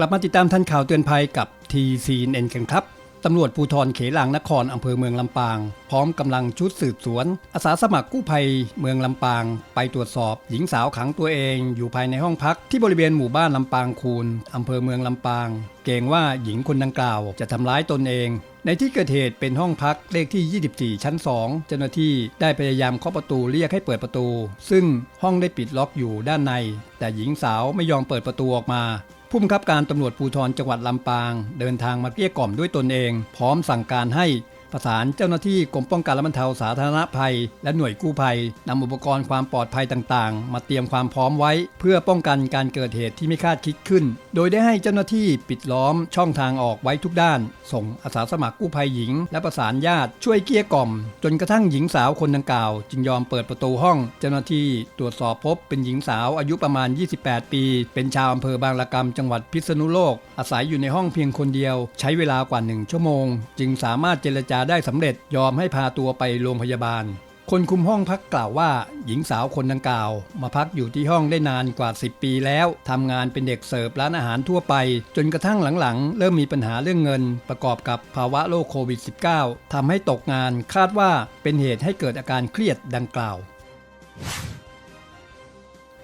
กลับมาติดตามทันข่าวเตือนภัยกับทีซีเอ็นกันครับตำรวจภูธรเขลางนครอำเภอเมืองลำปาง พร้อมกำลังชุดสืบสวน อาสาสมัครกู้ภัยเมืองลำปาง ไปตรวจสอบ หญิงสาวขังตัวเองอยู่ภายในห้องพักที่บริเวณหมู่บ้านลำปางคูนอำเภอเมืองลำปาง เกรงว่าหญิงคนดังกล่าวจะทำร้ายตนเอง ในที่เกิดเหตุเป็นห้องพักเลขที่ 24 ชั้น 2 เจ้าหน้าที่ได้พยายามเคาะประตูเรียกให้เปิดประตู ซึ่งห้องได้ปิดล็อกอยู่ด้านใน แต่หญิงสาวไม่ยอมเปิดประตูออกมา ผู้บังคับการตำรวจภูธรจังหวัดลำปาง เดินทางมาเกลี้ยกล่อมด้วยตนเอง พร้อมสั่งการให้ ประสานเจ้าหน้าที่กรมป้องกันและบรรเทาสาธารณภัย และหน่วยกู้ภัยนำอุปกรณ์ความปลอดภัยต่างๆ มาเตรียมความพร้อมไว้ เพื่อป้องกันการเกิดเหตุที่ไม่คาดคิดขึ้น โดยได้ให้เจ้าหน้าที่ปิดล้อมช่องทางออกไว้ทุกด้าน ส่งอาสาสมัครกู้ภัยหญิง และประสานญาติช่วยเกลี้ยกล่อม จนกระทั่งหญิงสาวคนดังกล่าว จึงยอมเปิดประตูห้อง เจ้าหน้าที่ตรวจสอบพบเป็นหญิงสาวอายุประมาณ 28 ปี เป็นชาวอำเภอบางละกำจังหวัดพิษณุโลก อาศัยอยู่ในห้องเพียงคนเดียว ใช้เวลากว่าหนึ่งชั่วโมง จึงสามารถเจรจาได้สำเร็จยอมให้พาตัวไปโรงพยาบาล คนคุมห้องพักกล่าวว่าหญิงสาวคนดังกล่าว มาพักอยู่ที่ห้องได้นานกว่า 10 ปีแล้วทำงานเป็นเด็กเสิร์ฟร้านอาหารทั่วไป จนกระทั่งหลังๆ เริ่มมีปัญหาเรื่องเงิน ประกอบกับภาวะโรคโควิด -19 ทำให้ตกงานคาดว่าเป็นเหตุให้เกิดอาการเครียดดังกล่าว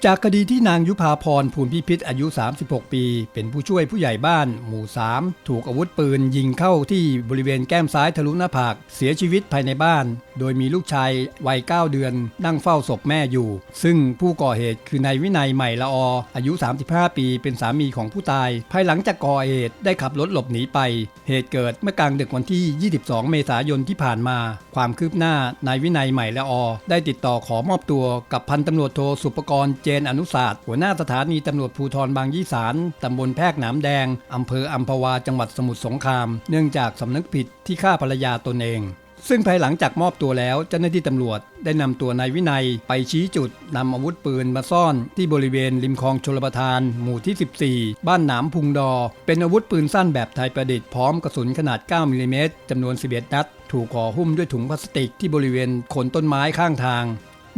จากคดีที่นางยุพาพรภูลพิพิธอายุ 36 ปี เป็นผู้ช่วยผู้ใหญ่บ้าน หมู่ 3 ถูกอาวุธปืนยิงเข้าที่บริเวณแก้มซ้ายทะลุหน้าผากเสียชีวิตภายในบ้าน โดยมีลูกชายวัย 9 เดือน นั่งเฝ้าศพแม่อยู่ ซึ่งผู้ก่อเหตุคือนายวินัยใหม่ละออายุ 35 ปีเป็นสามีของผู้ตาย ภายหลังจากก่อเหตุได้ขับรถหลบหนีไป เหตุเกิดเมื่อกลางดึกวันที่ 22 เมษายนที่ผ่านมา ความคืบหน้านายวินัยใหม่ละอได้ติดต่อขอมอบตัวกับพันตำรวจโทสุปกรณ์เจนอนุศาสตร์หัวหน้าสถานีตำรวจภูธรบางยี่สารตำบลแพรกหนามแดงอำเภออัมพวาจังหวัดสมุทรสงคราม เนื่องจากสำนึกผิดที่ฆ่าภรรยาตนเอง ซึ่งภายหลังจากมอบตัวแล้วเจ้าหน้าที่ตำรวจได้นำตัวนายวินัยไปชี้จุดนำอาวุธปืนมาซ่อนที่บริเวณริมคลองชลประทาน หมู่ที่ 14 บ้านหนามพุงดอ เป็นอาวุธปืนสั้นแบบไทยประดิษฐ์พร้อมกระสุนขนาด 9มิลลิเมตรจำนวน 11 นัดถูกห่อหุ้มด้วยถุงพลาสติกที่บริเวณโคนต้นไม้ข้างทาง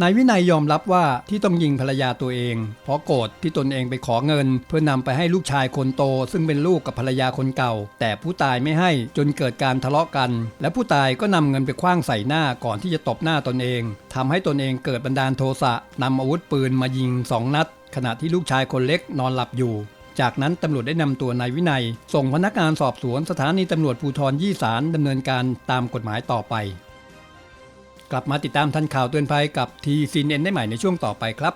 นายวินัยยอมรับว่าที่ต้องยิงภรรยาตัวเอง เพราะโกรธที่ตนเองไปขอเงิน เพื่อนำไปให้ลูกชายคนโต ซึ่งเป็นลูกกับภรรยาคนเก่า แต่ผู้ตายไม่ให้จนเกิดการทะเลาะกัน และผู้ตายก็นำเงินไปคว้างใส่หน้าก่อนที่จะตบหน้าตนเองทำให้ตนเองเกิดบันดาลโทสะนำอาวุธปืนมายิงสองนัด ขณะที่ลูกชายคนเล็กนอนหลับอยู่จากนั้นตำรวจได้นำตัวนายวินัย ส่งพนักงานสอบสวนสถานีตำรวจภูธรยี่สารดำเนินการตามกฎหมายต่อไป กลับมาติดตามทันข่าวเตือนภัยกับทีซีเอ็นได้ใหม่ในช่วงต่อไปครับ